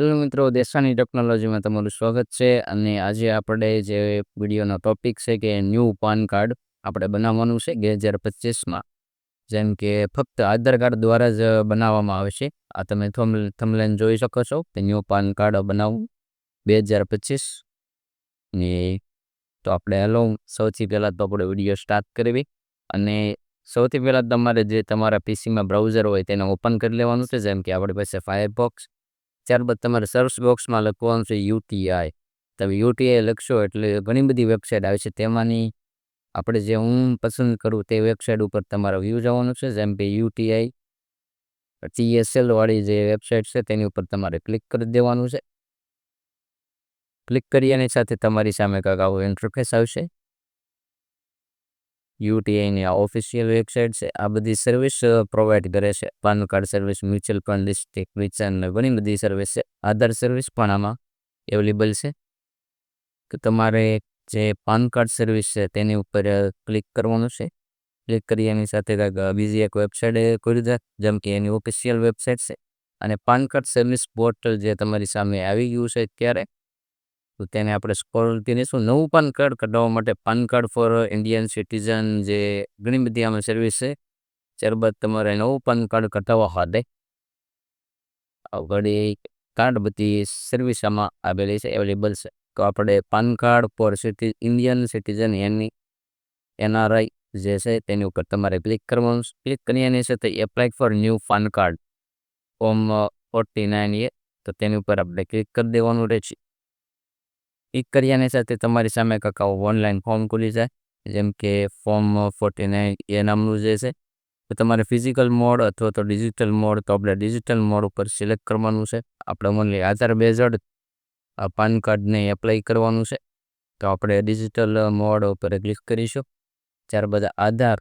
Hello મિત્રો દેશાની ટેકનોલોજીમાં તમારું સ્વાગત છે અને આજે આપણે જે વિડીયોનો ટોપિક છે કે ન્યૂ પાન કાર્ડ આપણે બનાવવાનું છે બે હજાર પચીસમાં. જેમ કે ફક્ત આધાર કાર્ડ દ્વારા જ બનાવવામાં આવે છે. આ તમે થમલેન જોઈ શકો છો કે ન્યૂ પાન કાર્ડ બનાવવું બે હજાર પચીસ. ને તો આપણે હેલો, સૌથી પહેલાં તો આપણે વીડિયો સ્ટાર્ટ કરવી. અને સૌથી પહેલાં તમારે જે તમારા પીસીમાં બ્રાઉઝર હોય તેને ઓપન કરી લેવાનું છે. જેમ કે આપણી પાસે ફાયરબોક્સ ત્યારબાદ તમારે સર્ચ બોક્સમાં લખવાનું છે યુટીઆઈ તમે યુટીઆઈ લખશો એટલે ઘણી બધી વેબસાઇટ આવે છે. તેમાંની આપણે જે હું પસંદ કરું તે વેબસાઇટ ઉપર તમારો વ્યૂ જવાનું છે. જેમ કે યુટીઆઈ ટીએસએલ વાળી જે વેબસાઇટ છે તેની ઉપર તમારે ક્લિક કરી દેવાનું છે. ક્લિક કર્યાની સાથે તમારી સામે કાંક આવું ઇન્ટરફેસ આવશે. યુટીઆઈની આ ઓફિશિયલ વેબસાઇટ છે. આ બધી સર્વિસ પ્રોવાઈડ કરે છે. PAN card service mutual fund district વિચાર ઘણી બધી સર્વિસ છે. આધાર સર્વિસ પણ આમાં અવેલેબલ છે. તો તમારે જે પાન કાર્ડ સર્વિસ છે તેની ઉપર ક્લિક કરવાનું છે. ક્લિક કરી એની સાથે બીજી એક વેબસાઇટ ખોલી દે. જેમ કે એની ઓફિશિયલ વેબસાઇટ છે. અને પાન કાર્ડ સર્વિસ પોર્ટલ જે તમારી સામે આવી ગયું છે ત્યારે તો તેને આપણે સ્ક્રોલ કરીશું નવું પાન કાર્ડ કઢાવવા માટે PAN card for Indian citizen જે ઘણી બધી આમાં સર્વિસ છે, ત્યારબાદ તમારે નવું પાન કાર્ડ કઢાવવા માટે ઘડી કાર્ડ બધી સર્વિસ આમાં આવેલી છે અવેલેબલ છે. તો આપણે PAN card for city, Indian citizen any NRI જે છે તેની ઉપર તમારે ક્લિક કરવાનું ક્લિક કર્યાની સાથે apply for new PAN card. Form forty nine A, તો તેની ઉપર આપણે ક્લિક કરી દેવાનું રહેશે. ક્લિક કર્યાની સાથે તમારી સામે કાંક ઓનલાઈન ફોર્મ ખુલી જાય. જેમ કે ફોર્મ ફોર્ટી નાઇન એ નામનું જે છે, તો તમારે ફિઝિકલ મોડ અથવા તો ડિજિટલ મોડ તો આપણે ડિજિટલ મોડ ઉપર સિલેક્ટ કરવાનું છે. આપણે ઓનલી આધાર બેઝડ પાન કાર્ડને એપ્લાય કરવાનું છે. તો આપણે ડિજિટલ મોડ ઉપર ક્લિક કરીશું. ત્યારબાદ આધાર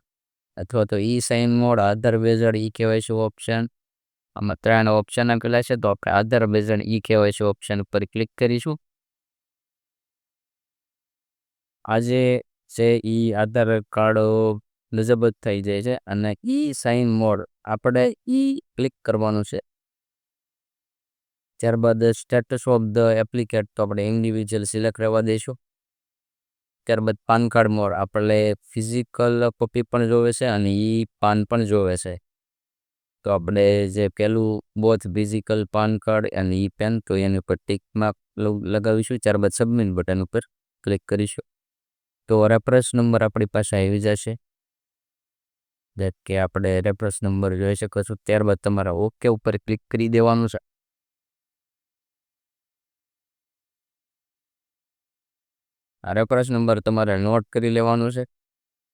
અથવા તો e sign mode Aadhaar based e KYC option આમાં ત્રણ ઓપ્શન આપેલા છે, તો આપણે Aadhaar based e KYC option ઉપર ક્લિક કરીશું. આજે છે એ આધાર કાર્ડ નજબત થઈ જાય છે અને ઈ સાઇન મોડ આપણે ઈ ક્લિક કરવાનું છે. ત્યારબાદ સ્ટેટસ ઓફ ધ એપ્લિકેટ તો આપણે ઇન્ડિવિજ્યુઅલ સિલેક્ટ રહેવા દઈશું ત્યારબાદ પાન કાર્ડ મોડ આપણે ફિઝિકલ કોપી પણ જોવે છે અને ઈ પાન પણ જોવે છે. તો આપણે જે પેલું બોથ ફિઝિકલ પાન કાર્ડ અને ઈ પેન તો એની ઉપર ટિક માર્ક લગાવીશું ત્યારબાદ સબમિટ બટન ઉપર ક્લિક કરીશું. તો રેફરન્સ નંબર આપણી પાસે આવી જશે? જેમ કે આપણે રેફરન્સ નંબર જોઈ શકો છો, ત્યારબાદ તમારા ઓકે ઉપર ક્લિક કરી દેવાનું છે. આ રેફરન્સ નંબર તમારે નોટ કરી લેવાનું છે.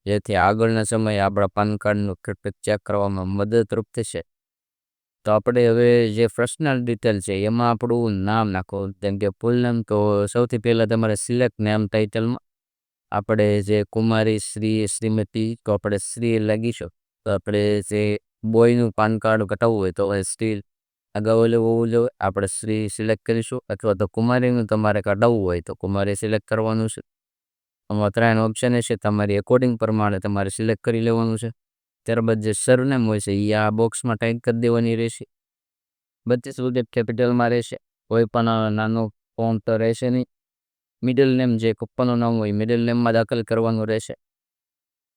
જેથી આગળના સમયે આપણા પાન કાર્ડનું ક્રિકેટ ચેક કરવામાં મદદરૂપ થશે. તો આપણે હવે જે પર્સનલ ડિટેલ છે, એમાં આપણું નામ નાખો. જેમ કે ફૂલ નામ તો સૌથી પહેલાં તમારે સિલેક્ટ નેમ ટાઇટલમાં આપણે જે કુમારી શ્રી, શ્રીમતી તો આપણે શ્રી લાગીશું. તો આપણે જે બોયનું પાન કાર્ડ કટાવવું હોય તો સ્ત્રી અગાઉ હોવું જોઈએ આપણે શ્રી સિલેક્ટ કરીશું. અથવા તો કુમારીનું તમારે કઢાવવું હોય તો કુમારી સિલેક્ટ કરવાનું છે. આમાં ત્રણ ઓપ્શન છે. તમારી એકોર્ડિંગ પ્રમાણે તમારે સિલેક્ટ કરી લેવાનું છે. ત્યારબાદ જે સરનેમ હોય છે એ આ બોક્સમાં ટાઈપ કરી દેવાની રહેશે. બત્રીસ સુધી કેપિટલમાં રહેશે. કોઈ પણ નાનો ફોન્ટ રહેશે નહીં. મિડલ નેમ જે પપ્પાનું નામ હોય મિડલ નેમમાં દાખલ કરવાનું રહેશે.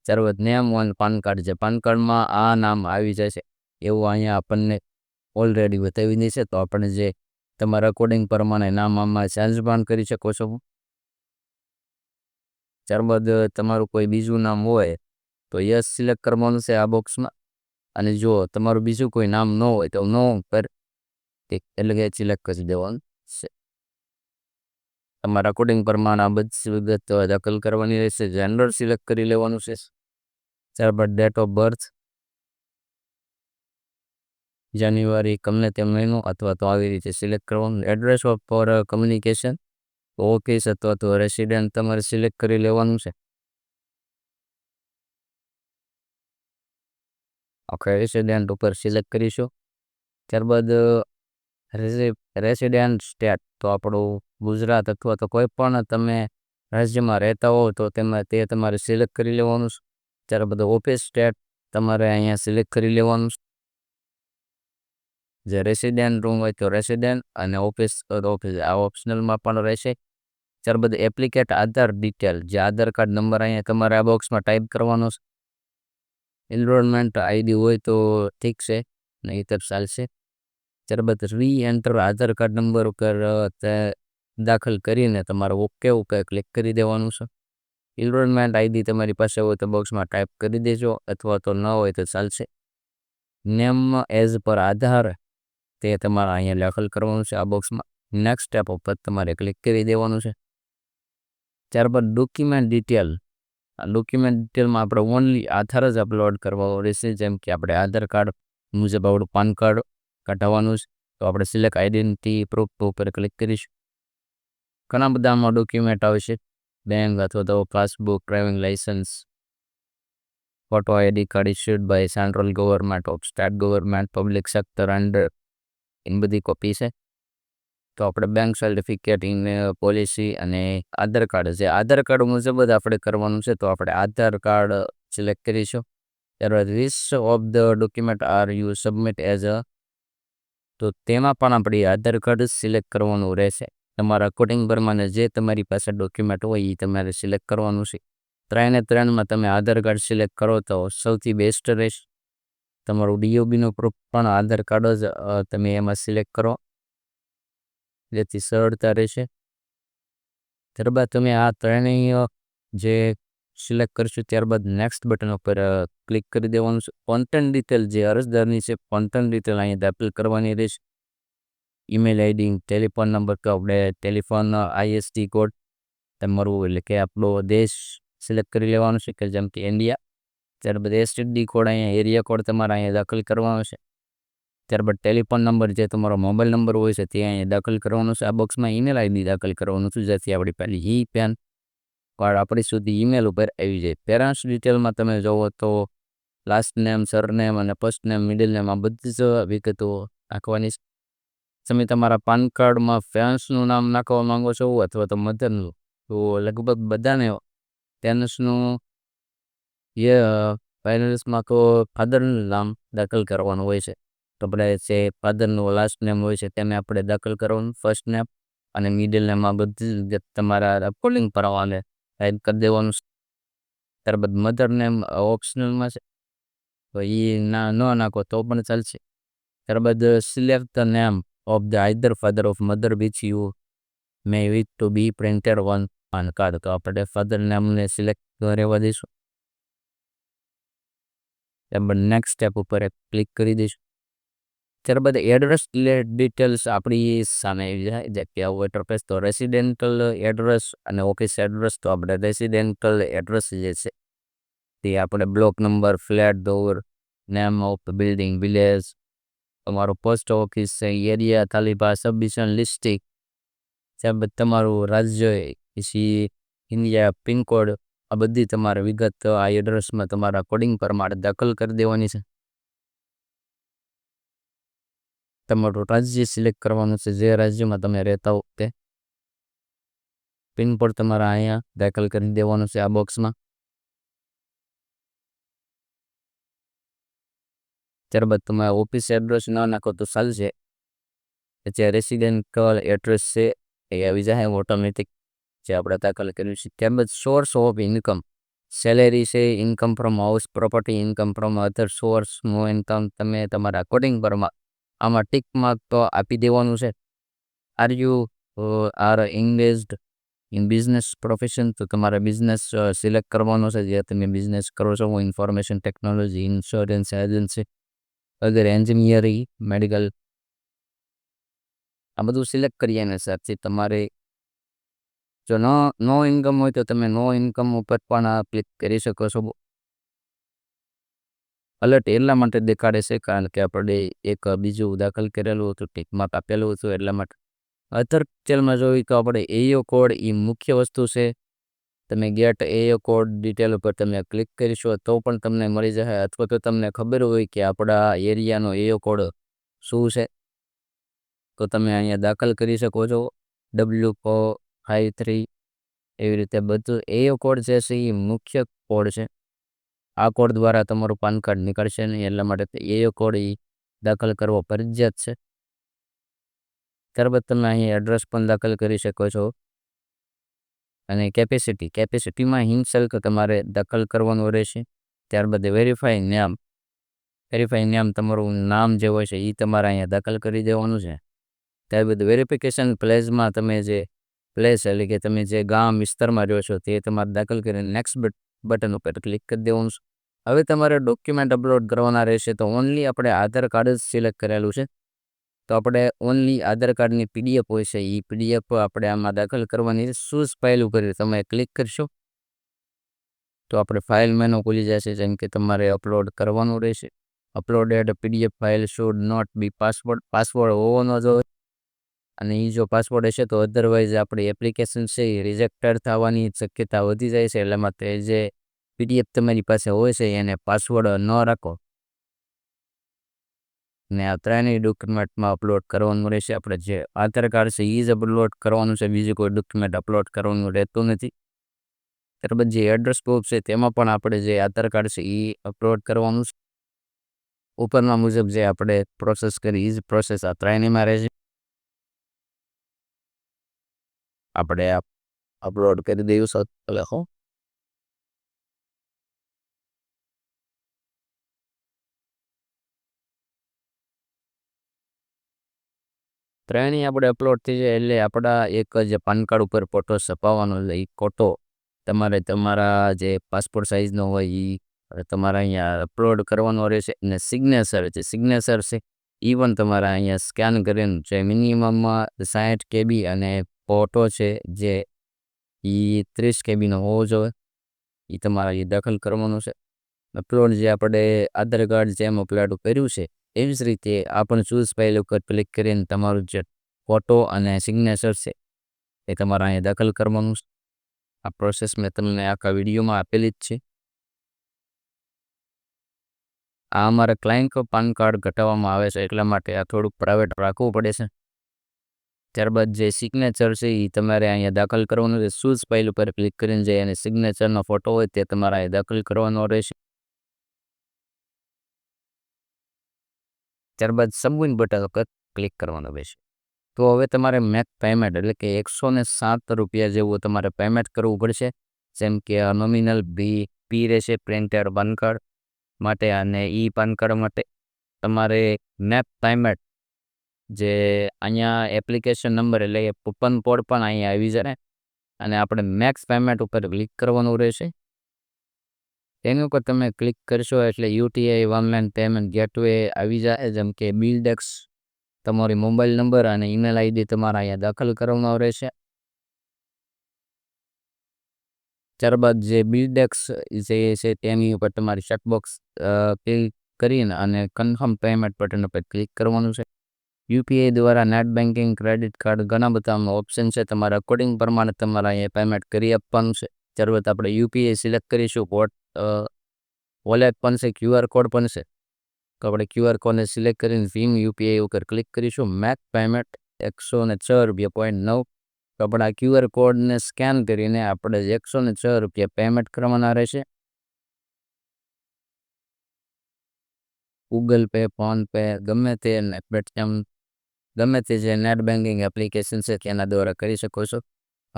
ત્યારબાદ નેમ વન પાન કાર્ડ છે. પાન કાર્ડમાં આ નામ આવી જશે એવું અહીંયા આપણને ઓલરેડી બતાવી દેશે તો આપણે જે તમારા અકોર્ડિંગ પ્રમાણે નામ આમાં ચેન્જ પણ કરી શકો છો. ત્યારબાદ તમારું કોઈ બીજું નામ હોય, તો યસ સિલેક્ટ કરવાનું છે આ બોક્સમાં અને જો તમારું બીજું કોઈ નામ ન હોય, તો નો પર એટલે કે સિલેક્ટ કરી દેવાનું છે. તમારા કોડિંગ પ્રમાણે આ બધી વિગત દાખલ કરવાની રહેશે. જેન્ડર સિલેક્ટ કરી લેવાનું છે. ત્યારબાદ ડેટ ઓફ બર્થ જાન્યુઆરી કમને તે મહિનો અથવા તો આવી રીતે સિલેક્ટ કરવાનું. Address of for communication office અથવા તો રેસિડેન્ટ તમારે સિલેક્ટ કરી લેવાનું છે. ઓકે રેસિડેન્ટ ઉપર સિલેક્ટ કરીશું. ત્યારબાદ રેસિડેન્ટ સ્ટેટ તો આપણું ગુજરાત અથવા તો કોઈ પણ તમે રાજ્યમાં રહેતા હો તો તેમાં તે તમારે સિલેક્ટ કરી લેવાનું છે. ત્યારે ત્યારબાદ ઓફિસ સ્ટેટ તમારે અહીંયા સિલેક્ટ કરી લેવાનું છે. જે રેસિડેન્ટ રૂમ હોય તો રેસિડેન્ટ અને ઓફિસ ઓફિસ આ ઓપ્શનલમાં પણ રહેશે. ત્યારબાદ એપ્લિકેટ આધાર ડિટેલ, જે આધાર કાર્ડ નંબર અહીંયા તમારે આ બોક્સમાં ટાઈપ કરવાનો છે. એનરોલમેન્ટ આઈડી હોય તો ઠીક છે નહીં તો ચાલશે. ત્યારબાદ reenter Aadhaar card number ઉપર દાખલ કરીને તમારે ઓકે ઓકે ક્લિક કરી દેવાનું છે. એનરોલમેન્ટ આઈડી તમારી પાસે હોય તો બોક્સમાં ટાઈપ કરી દેજો અથવા તો ન હોય તો ચાલશે. નેમ એઝ પર આધાર તે તમારે અહીંયા દાખલ કરવાનું છે આ બોક્સમાં નેક્સ્ટ સ્ટેપ ઉપર તમારે ક્લિક કરી દેવાનું છે. ત્યારબાદ ડોક્યુમેન્ટ ડિટેલ આ ડોક્યુમેન્ટ ડિટેલમાં આપણે ઓનલી આધાર જ અપલોડ કરવા રહેશે જેમ કે આપણે આધાર કાર્ડ મુજબ આપણું પાન કાર્ડ કઢાવવાનું છે, તો આપણે સિલેક્ટ આઈડેન્ટિટી પ્રૂફ ઉપર ક્લિક કરીશું. ઘણા બધામાં ડોક્યુમેન્ટ આવશે બેંક અથવા તો passbook driving licence photo ID card issued by central government of state government public sector under એની બધી કોપી છે. તો આપણે બેંક સર્ટિફિકેટ ઇન પોલિસી અને આધાર કાર્ડ છે. આધાર કાર્ડ મુજબ જ આપણે કરવાનું છે, તો આપણે આધાર કાર્ડ સિલેક્ટ કરીશું. ત્યારબાદ which of the document are you submit as a તો તેમાં પણ આપણે આધાર કાર્ડ સિલેક્ટ કરવાનું રહેશે. તમારા કોડિંગ પ્રમાણે જે તમારી પાસે ડોક્યુમેન્ટ હોય એ તમારે સિલેક્ટ કરવાનું છે. ત્રણે ત્રણમાં તમે આધાર કાર્ડ સિલેક્ટ કરો તો સૌથી બેસ્ટ રહેશે. તમારું ડીઓબીનું પ્રૂફ પણ આધાર કાર્ડ જ તમે એમાં સિલેક્ટ કરો. જેથી સરળતા રહેશે. ત્યારબાદ તમે આ ત્રણેય જે સિલેક્ટ કરીશું ત્યારબાદ નેક્સ્ટ બટન ઉપર ક્લિક કરી દેવાનું છે. કોન્ટેન્ટ ડિટેલ જે અરજદારની છે કોન્ટેન્ટ ડિટેલ અહીંયા દાખલ કરવાની રહેશે. ઈમેલ આઈડી ટેલિફોન નંબર કે આપણે ટેલિફોન આઈએસડી કોડ તમારું એટલે કે આપણો દેશ સિલેક્ટ કરી લેવાનો છે, કે જેમ કે ઇન્ડિયા ત્યારબાદ એસટીડી કોડ અહીંયા એરિયા કોડ તમારે અહીંયા દાખલ કરવાનો છે. ત્યારબાદ ટેલિફોન નંબર જે તમારો મોબાઈલ નંબર હોય છે, તે અહીંયા દાખલ કરવાનો છે. આ બોક્સમાં ઈમેલ આઈડી દાખલ કરવાનું છે, જેથી આપણી પહેલી ઈ પેન કાર્ડ આપણી સુધી ઈમેલ ઉપર આવી જાય. પેરેન્ટ્સ ડિટેલમાં તમે જુઓ તો લાસ્ટ નેમ સરનેમ અને ફર્સ્ટ નેમ મિડલ નેમ આ બધી જ વિગતો નાખવાની તમે તમારા પાન કાર્ડમાં ફેન્સનું નામ નાખવા માંગો છો અથવા તો મધરનું તો લગભગ બધાને ફેન્સનું એ ફાઇનલ્સમાં તો ફાધરનું નામ દાખલ કરવાનું હોય છે. તો આપણે જે ફાધરનું લાસ્ટ નેમ હોય છે તેને આપણે દાખલ કરવાનું ફર્સ્ટ નેમ અને મિડલ નેમ આ બધી તમારા કોલિંગ પ્રમાણે ટાઈપ કરી દેવાનું ત્યારબાદ મધર નેમ ઓપ્શનલમાં છે. તો એ ના, ન નાખો તો પણ ચાલશે. ત્યારબાદ select the name of the either father of mother which you may with to be printed one PAN card તો આપણે ફાધર નેમને સિલેક્ટ રહેવા દઈશું ત્યારબાદ નેક્સ્ટ સ્ટેપ ઉપર ક્લિક કરી દઈશું. ત્યારબાદ એડ્રેસ ડિટેલ્સ આપણી સામે આવી જાય. જે કે આવું એડ્રેસ તો રેસિડેન્ટલ એડ્રેસ અને ઓફિસ એડ્રેસ તો આપણે રેસિડેન્ટલ એડ્રેસ જે છે, તે આપણે block number flat door name of building village તમારું પોસ્ટ ઓફિસ છે એરિયા તાલિબા સબમિશન લિસ્ટિક ત્યારબાદ તમારું રાજ્ય, પછી ઇન્ડિયા પિનકોડ, આ બધી તમારે વિગત આ એડ્રેસમાં તમારા કોડિંગ પ્રમાણે દાખલ કરી દેવાની છે. તમારું રાજ્ય સિલેક્ટ કરવાનું છે, જે રાજ્યમાં તમે રહેતા હો તે. પિનકોડ તમારા અહીંયા દાખલ કરી દેવાનું છે આ બોક્સમાં. ત્યારબાદ તમે ઓફિસ એડ્રેસ ન નાખો તો ચાલશે. જે રેસિડેન્ટલ એડ્રેસ છે, એ આવી જાય ઓટોમેટિક જે આપણે દાખલ કર્યું છે. ત્યારબાદ સોર્સ ઓફ ઇન્કમ સેલેરી છે income from house property income from other source no income તમે તમારા અકોર્ડિંગ પરમાં આમાં ટીક માર્ક તો આપી દેવાનું છે. Are you are engaged in business profession તો તમારે બિઝનેસ સિલેક્ટ કરવાનો છે. જે તમે બિઝનેસ કરો છો ઇન્ફોર્મેશન ટેકનોલોજી ઇન્સ્યોરન્સ એજન્સી અગર એન્જિનિયરિંગ મેડિકલ આ બધું સિલેક્ટ કરીએ ને સાથે તમારે જો નો નો ઇન્કમ હોય તો તમે નો ઇન્કમ ઉપર પણ ક્લિક કરી શકો છો. અલર્ટ એટલા માટે દેખાડે છે, કારણ કે આપણે એક બીજું દાખલ કરેલું હતું, ટીકમાં આપેલું હતું, એટલા માટે. અધર ડિટેલમાં જોઈએ તો આપણે એઓ કોડ એ મુખ્ય વસ્તુ છે. તમે ગેટ એઓ કોડ ડિટેલ ઉપર તમે ક્લિક કરીશો, તો પણ તમને મળી જશે, અથવા તો તમને ખબર હોય કે આપણા એરિયાનો એઓ કોડ શું છે. તો તમે અહીંયા દાખલ કરી શકો છો ડબલ્યુ ફોર ફાઇવ થ્રી એવી રીતે બધું એઓ કોડ જે છે એ મુખ્ય કોડ છે. આ કોડ દ્વારા તમારું પાન કાર્ડ નીકળશે નહીં, એટલા માટે એઓ કોડ એ દાખલ કરવો ફરજિયાત છે. ત્યારબાદ તમે અહીં એડ્રેસ પણ દાખલ કરી શકો છો. અને કેપેસિટી કેપેસિટીમાં હિંસલ્ક તમારે દાખલ કરવાનું રહેશે. ત્યારબાદ વેરીફાઈ નામ વેરીફાઈ નામ તમારું નામ જે હોય છે એ તમારે અહીંયા દાખલ કરી દેવાનું છે. ત્યારબાદ વેરિફિકેશન પ્લેસમાં તમે જે પ્લેસ એટલે કે તમે જે ગામ વિસ્તારમાં રહ્યો છો તે તમારે દાખલ કરીને નેક્સ્ટ બટન ઉપર ક્લિક કરી દેવાનું છે. હવે તમારે ડોક્યુમેન્ટ અપલોડ કરવાના રહેશે તો ઓનલી આપણે આધાર કાર્ડ જ સિલેક્ટ કરેલું છે. તો આપણે ઓનલી આધાર કાર્ડની પીડીએફ હોય છે એ પીડીએફ આપણે આમાં દાખલ કરવાની શૂઝ ફાઇલ ઉપર તમે ક્લિક કરશો. તો આપણે ફાઇલ મેનુ ખુલી જશે, જેમ કે તમારે અપલોડ કરવાનું રહેશે. Uploaded PDF file should not be password password હોવો ન જોઈએ. અને એ જો પાસવર્ડ હશે તો અધરવાઇઝ આપણી એપ્લિકેશન છે, એ રિજેક્ટેડ થવાની શક્યતા વધી જાય છે. એટલે માટે જે પીડીએફ તમારી પાસે હોય છે, એને પાસવર્ડ ન રાખો. ને આ ત્રણેય ડોક્યુમેન્ટમાં અપલોડ કરવાનું રહેશે. આપણે જે આધાર કાર્ડ છે એ જ અપલોડ કરવાનું છે. બીજું કોઈ ડોક્યુમેન્ટ અપલોડ કરવાનું રહેતું નથી. ત્યારબાદ જે એડ્રેસ પ્રૂફ છે, તેમાં પણ આપણે જે આધાર કાર્ડ છે એ અપલોડ કરવાનું છે. ઉપરના મુજબ જે આપણે પ્રોસેસ કરી એ જ પ્રોસેસ આ ત્રણેયમાં રહેશે. આપણે અપલોડ કરી દઈશું. સૌ લખો ત્રણેય આપણે અપલોડ થઈ જાય એટલે આપણા એક જ પાન કાર્ડ ઉપર ફોટો છપાવવાનો એ ફોટો તમારે તમારા જે પાસપોર્ટ સાઇઝનો હોય એ તમારે અહીંયા અપલોડ કરવાનો રહેશે અને સિગ્નેચર છે સિગ્નેચર છે એ પણ તમારે અહીંયા સ્કેન કરીને જે મિનિમમમાં સાઠ કેબી અને ફોટો છે જે એ ત્રીસ કેબીનો હોવો જોઈએ એ તમારે એ દાખલ કરવાનો છે. અપલોડ જે આપણે આધાર કાર્ડ જેમ અપલોડ કર્યું છે એવી જ રીતે આ પણ ચૂઝ ફાઇલ ઉપર ક્લિક કરીને તમારું જે ફોટો અને સિગ્નેચર છે, એ તમારે અહીંયા દાખલ કરવાનું છે. આ પ્રોસેસ મેં તમને આખા વિડીયોમાં આપેલી જ છે. આ અમારા ક્લાયન્ટ પાન કાર્ડ ઘટાડવામાં આવે છે, એટલા માટે આ થોડુંક પ્રાઇવેટ રાખવું પડે છે. ત્યારબાદ જે સિગ્નેચર છે એ તમારે અહીંયા દાખલ કરવાનું છે. શૂઝ ફાઇલ ઉપર ક્લિક કરીને જે અને સિગ્નેચરનો ફોટો હોય, તે તમારે અહીંયા દાખલ કરવાનો રહેશે. ત્યારબાદ સબમિટ બટન ઉપર ક્લિક કરવાનું રહેશે. તો હવે તમારે મેક પેમેન્ટ એટલે કે એકસો ને સાત રૂપિયા જેવું તમારે પેમેન્ટ કરવું પડશે. જેમ કે નોમિનલ બી પી રહેશે પ્રિન્ટેડ પાન કાર્ડ માટે અને ઈ પાન કાર્ડ માટે. તમારે મેપ પેમેન્ટ જે અહીંયા એપ્લિકેશન નંબર એટલે કે કૂપન કોડ પણ અહીંયા આવી જાય. અને આપણે મેક્સ પેમેન્ટ ઉપર ક્લિક કરવાનું રહેશે. તેની ઉપર તમે ક્લિક કરશો એટલે યુટીઆઈ ઓનલાઈન પેમેન્ટ ગેટવે આવી જાય. જેમ કે બિલડેક્સ, તમારી મોબાઈલ નંબર અને ઈમેલ આઈડી તમારા અહીંયા દાખલ કરવામાં રહેશે. ત્યારબાદ જે બિલડેક્સ જે છે તેની ઉપર તમારી ચેકબોક્સ ક્લિક કરીને અને કન્ફર્મ પેમેન્ટ બટન ઉપર ક્લિક કરવાનું છે. યુપીઆઈ દ્વારા નેટ બેન્કિંગ ક્રેડિટ કાર્ડ, ઘણા બધા ઓપ્શન છે. તમારા અકોર્ડિંગ પ્રમાણે તમારે અહીંયા પેમેન્ટ કરી આપવાનું છે. ત્યારબાદ આપણે યુપીઆઈ સિલેક્ટ કરીશું. વોટ વોલેટ પણ છે ક્યુઆર કોડ પણ છે. તો આપણે ક્યુઆર કોડને સિલેક્ટ કરીને ભીમ યુપીઆઈ ઉપર ક્લિક કરીશું. મેક પેમેન્ટ એકસો ને છ રૂપિયા પોઈન્ટ નવ. તો આપણે આ ક્યુઆર કોડને સ્કેન કરીને આપણે એકસો ને છ રૂપિયા પેમેન્ટ કરવાના રહેશે. ગૂગલ પે ફોનપે ગમે તે પેટીએમ, ગમે તે જે નેટ બેન્કિંગ એપ્લિકેશન છે, તેના દ્વારા કરી શકો છો.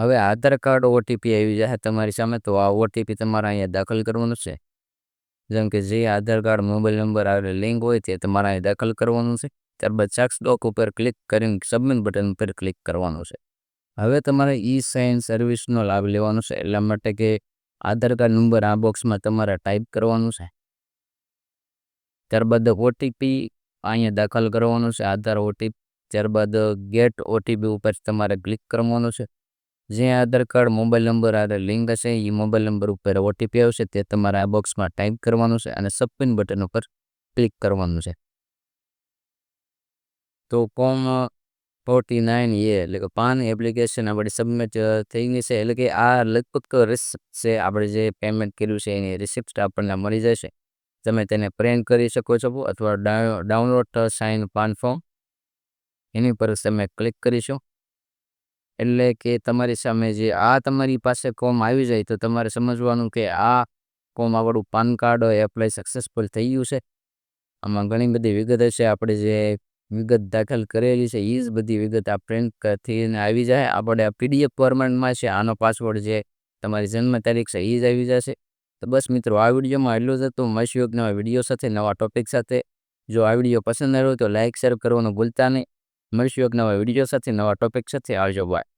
હવે આધાર કાર્ડ ઓટીપી આવી જાય તમારી સામે, તો આ ઓટીપી તમારે અહીંયા દાખલ કરવાનું છે. જેમ કે જે આધાર કાર્ડ, મોબાઈલ નંબર આવેલી લિંક હોય તે તમારે અહીં દાખલ કરવાનું છે. ત્યારબાદ ચેક્સ ડોક ઉપર ક્લિક કરીને સબમિટ બટન ઉપર ક્લિક કરવાનું છે. હવે તમારે ઈ સાઇન સર્વિસનો લાભ લેવાનો છે, એટલા માટે કે આધાર કાર્ડ નંબર આ બોક્સમાં તમારે ટાઈપ કરવાનું છે. ત્યારબાદ ઓટીપી અહીંયા દાખલ કરવાનું છે, આધાર ઓટીપી ત્યારબાદ ગેટ ઓટીપી ઉપર તમારે ક્લિક કરવાનું છે. જે આધાર કાર્ડ, મોબાઈલ નંબર આ લિંક હશે એ મોબાઈલ નંબર ઉપર ઓટીપી આવશે, તે તમારે આ બોક્સમાં ટાઈપ કરવાનું છે અને સબમિટ બટન ઉપર ક્લિક કરવાનું છે. તો ફોર્મ ફોર્ટી નાઇન એ એટલે કે પાન એપ્લિકેશન આપણી સબમિટ થઈ ગઈ છે. એટલે કે આ લગભગ રિસિપ્ટ છે, આપણે જે પેમેન્ટ કર્યું છે, એની રિસિપ્ટ આપણને મળી જશે. તમે તેને પ્રિન્ટ કરી શકો છો અથવા ડાઉનલોડ સાઇન પાન ફોર્મ એની પર તમે ક્લિક કરીશું. એટલે કે તમારી સામે જે આ તમારી પાસે કોમ આવી જાય તો તમારે સમજવાનું કે આ કોમ આપણું પાન કાર્ડ હોય એપ્લાય સક્સેસફુલ થઈ ગયું છે. આમાં ઘણી બધી વિગત હશે આપણે જે વિગત દાખલ કરેલી છે એ જ બધી વિગત આ પ્રિન્ટ થઈને આવી જાય. આપણે આ પીડીએફ ફોર્મેટમાં છે, આનો પાસવર્ડ જે તમારી જન્મ તારીખ છે એ જ આવી જશે. તો બસ મિત્રો, આ વિડીયોમાં એટલું જ હતું. મળશું એક નવા વીડિયો સાથે, નવા ટોપિક સાથે. જો આ વીડિયો પસંદ આવ્યો તો લાઇક શેર કરવાનું ભૂલતા નહીં. મળશું એક નવા વીડિયો સાથે, નવા ટોપિક સાથે. આવજો બાય